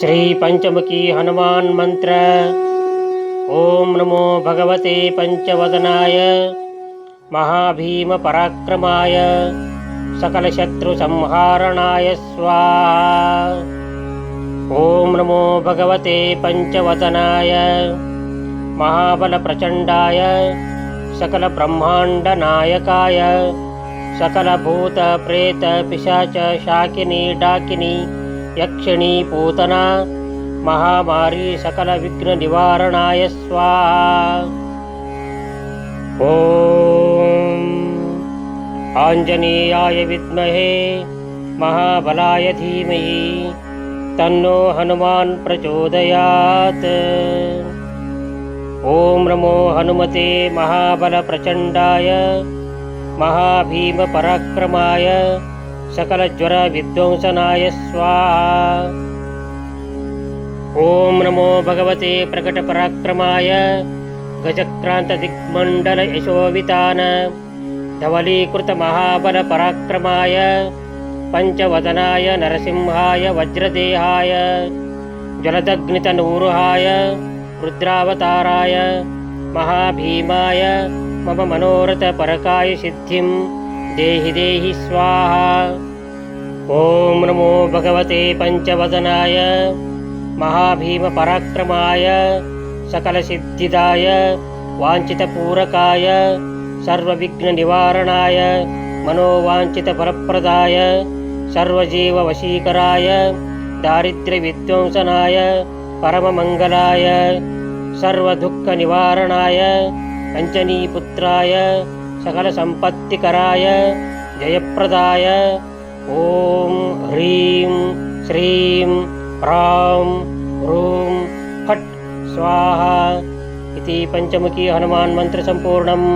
श्रीपञ्चमुखी हनुमान्मन्त्र ॐ नमो भगवते पञ्चवदनाय। महाभीमपराक्रमाय सकलशत्रुसंहारणाय स्वाहा। ॐ नमो भगवते पञ्चवदनाय। महाबलप्रचण्डाय। सकलब्रह्माण्डनायकाय। सकलभूतप्रेतपिशाच शाकिनी डाकिनी यक्षिणी पूतना महामारी सकलविघ्ननिवारणाय स्वाहा। ॐ आञ्जनेयाय विद्महे महाबलाय धीमहि तन्नो हनुमान् प्रचोदयात्। ॐ नमो हनुमते महाबलप्रचण्डाय महाभीमपराक्रमाय सकलज्वरविध्वंसनाय स्वाहा। ॐ नमो भगवते प्रकटपराक्रमाय गजक्रान्तदिग्मण्डलयशोवितान धवलीकृतमहाबलपराक्रमाय पञ्चवदनाय नरसिंहाय वज्रदेहाय जलदग्नितनूरुहाय रुद्रावताराय महाभीमाय मम मनोरथपरकाय सिद्धिं देहि देहि स्वाहा। ॐ नमो भगवते पञ्चवदनाय। महाभीमपराक्रमाय। सकलसिद्धिदाय। वाञ्छितपूरकाय। सर्वविघ्ननिवारणाय। मनोवाञ्छितफलप्रदाय। सर्वजीववशीकराय। दारिद्र्यविध्वंसनाय। परममङ्गलाय। सर्वदुःखनिवारणाय। कञ्चनीपुत्राय सकलसम्पत्तिकराय जयप्रदाय। ॐ ह्रीं श्रीं ह्रां ह्रूं फट् स्वाहा इति पञ्चमुखी हनुमान् मन्त्रसम्पूर्णम्